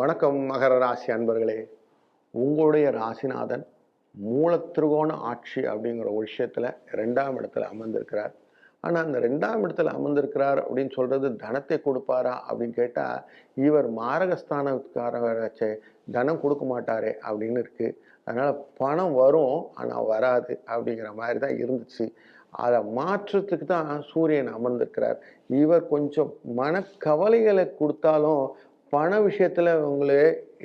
வணக்கம் மகர ராசி அன்பர்களே. உங்களுடைய ராசிநாதன் மூலத்திருகோண ஆட்சி அப்படிங்கிற ஒரு விஷயத்தில் ரெண்டாம் இடத்துல அமர்ந்திருக்கிறார். ஆனால் அந்த ரெண்டாம் இடத்துல அமர்ந்திருக்கிறார் அப்படின்னு சொல்கிறது தனத்தை கொடுப்பாரா அப்படின்னு கேட்டால் இவர் மாரகஸ்தானக்காரச்சே தனம் கொடுக்க மாட்டாரே அப்படின்னு இருக்குது அதனால் பணம் வரும் ஆனால் வராது அப்படிங்கிற மாதிரி தான் இருந்துச்சு. அதை மாற்றத்துக்கு தான் சூரியன் அமர்ந்திருக்கிறார். இவர் கொஞ்சம் மனக்கவலைகளை கொடுத்தாலும் பண விஷயத்தில் உங்களை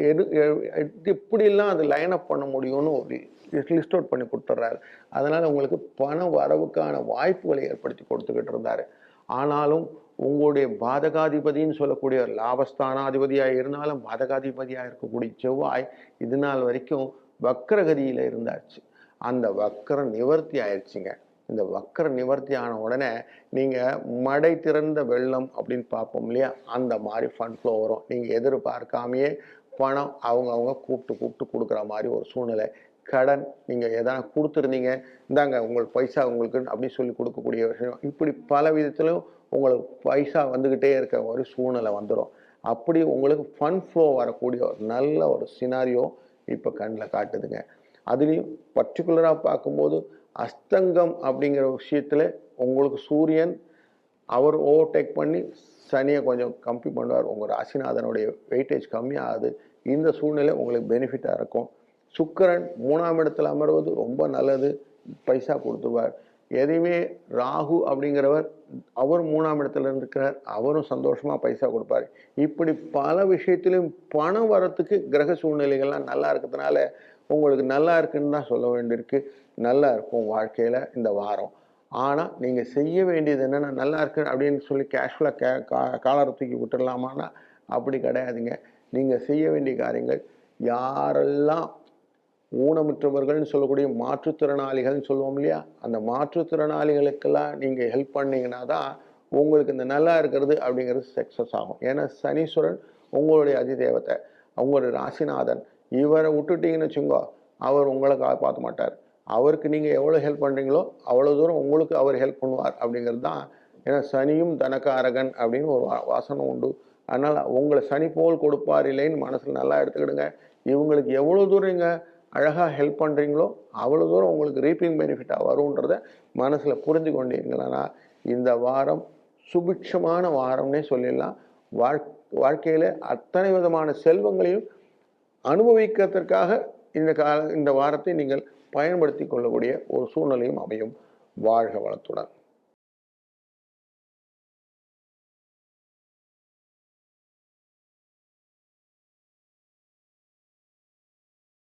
எது எப்படிலாம் அது லைன் அப் பண்ண முடியும்னு ஒரு லிஸ்ட் அவுட் பண்ணி கொடுத்துட்றாரு அதனால் உங்களுக்கு பண வரவுக்கான வாய்ப்புகளை ஏற்படுத்தி கொடுத்துக்கிட்டு இருந்தார். ஆனாலும் உங்களுடைய பாதகாதிபதின்னு சொல்லக்கூடிய லாபஸ்தானாதிபதியாக இருந்தாலும் பாதகாதிபதியாக இருக்கக்கூடிய செவ்வாய் இது நாள் வரைக்கும் வக்கரகதியில் இருந்தாச்சு. அந்த வக்கரம் நிவர்த்தி ஆயிடுச்சுங்க. இந்த வக்கர நிவர்த்தி ஆன உடனே நீங்கள் மடை திறந்த வெள்ளம் அப்படின்னு பார்ப்போம் இல்லையா? அந்த மாதிரி ஃபண்ட் ஃப்ளோ வரும். நீங்கள் எதிர்பார்க்காமையே பணம் அவங்க அவங்க கூப்பிட்டு கூப்பிட்டு கொடுக்குற மாதிரி ஒரு சூழ்நிலை. கடன் நீங்கள் எதனா கொடுத்துருந்தீங்க இந்தாங்க உங்களுக்கு பைசா உங்களுக்கு அப்படின்னு சொல்லி கொடுக்கக்கூடிய விஷயம். இப்படி பல விதத்திலும் உங்களுக்கு பைசா வந்துக்கிட்டே இருக்க ஒரு சூழ்நிலை வந்துடும் அப்படி உங்களுக்கு ஃபன் ஃப்ளோ வரக்கூடிய ஒரு நல்ல ஒரு சினாரியோ இப்போ கண்ணில் காட்டுதுங்க. அதுலேயும் பர்டிகுலராக பார்க்கும்போது அஸ்தங்கம் அப்படிங்கிற விஷயத்தில் உங்களுக்கு சூரியன் அவர் ஓவர்டேக் பண்ணி சனியை கொஞ்சம் கம்மி பண்ணுவார். உங்கள் ராசிநாதனுடைய வெயிட்டேஜ் கம்மியாகுது. இந்த சூழ்நிலை உங்களுக்கு பெனிஃபிட்டாக இருக்கும். சுக்கிரன் மூணாம் இடத்துல அமர்வது ரொம்ப நல்லது. பைசா கொடுத்துருவார். எதையுமே ராகு அப்படிங்கிறவர் அவர் மூணாம் இடத்துல இருக்கிறார். அவரும் சந்தோஷமாக பைசா கொடுப்பார். இப்படி பல விஷயத்திலும் பணம் வரத்துக்கு கிரக சூழ்நிலைகள்லாம் நல்லா இருக்கிறதுனால உங்களுக்கு நல்லா இருக்குன்னு தான் சொல்ல வேண்டியிருக்கு. நல்லா இருக்கும் வாழ்க்கையில் இந்த வாரம். ஆனால் நீங்கள் செய்ய வேண்டியது என்னென்னா நல்லா இருக்கு அப்படின்னு சொல்லி கேஷுவலாக கே கா காலரை தூக்கி விட்டுடலாமான்னா அப்படி கிடையாதுங்க. நீங்கள் செய்ய வேண்டிய காரியங்கள் யாரெல்லாம் ஊனமுற்றவர்கள்னு சொல்லக்கூடிய மாற்றுத்திறனாளிகள்னு சொல்லுவோம் இல்லையா? அந்த மாற்றுத்திறனாளிகளுக்கெல்லாம் நீங்கள் ஹெல்ப் பண்ணீங்கன்னா தான் உங்களுக்கு இந்த நல்லா இருக்கிறது அப்படிங்கிறது சக்ஸஸ் ஆகும். ஏன்னா சனீஸ்வரன் உங்களுடைய அதிதேவத்தை உங்களுடைய ராசிநாதன் இவரை விட்டுட்டீங்கன்னு வச்சுங்கோ அவர் உங்களை காப்பாற்ற மாட்டார். அவருக்கு நீங்கள் எவ்வளோ ஹெல்ப் பண்ணுறீங்களோ அவ்வளோ தூரம் உங்களுக்கு அவர் ஹெல்ப் பண்ணுவார் அப்படிங்கிறது தான் ஏன்னா சனியும் தனக்காரகன் அப்படின்னு ஒரு வா- வாசனம் உண்டு. அதனால் உங்களை சனி போல் கொடுப்பார் இல்லைன்னு மனசில் நல்லா எடுத்துக்கிடுங்க. இவங்களுக்கு எவ்வளோ தூரம் நீங்கள் அழகாக ஹெல்ப் பண்ணுறீங்களோ அவ்வளோ தூரம் உங்களுக்கு ரீப்பிங் பெனிஃபிட்டாக வரும்ன்றத மனசில் புரிஞ்சு கொண்டீங்கன்னா இந்த வாரம் சுபிட்சமான வாரம்னே சொல்லிடலாம். வாழ் வாழ்க்கையில் அத்தனை விதமான செல்வங்களையும் அனுபவிக்கிறதற்காக இந்த கால இந்த வாரத்தை நீங்கள் பயன்படுத்தி கொள்ளக்கூடிய ஒரு சூழ்நிலையும் அமையும். வாழ்க வளத்துடன்.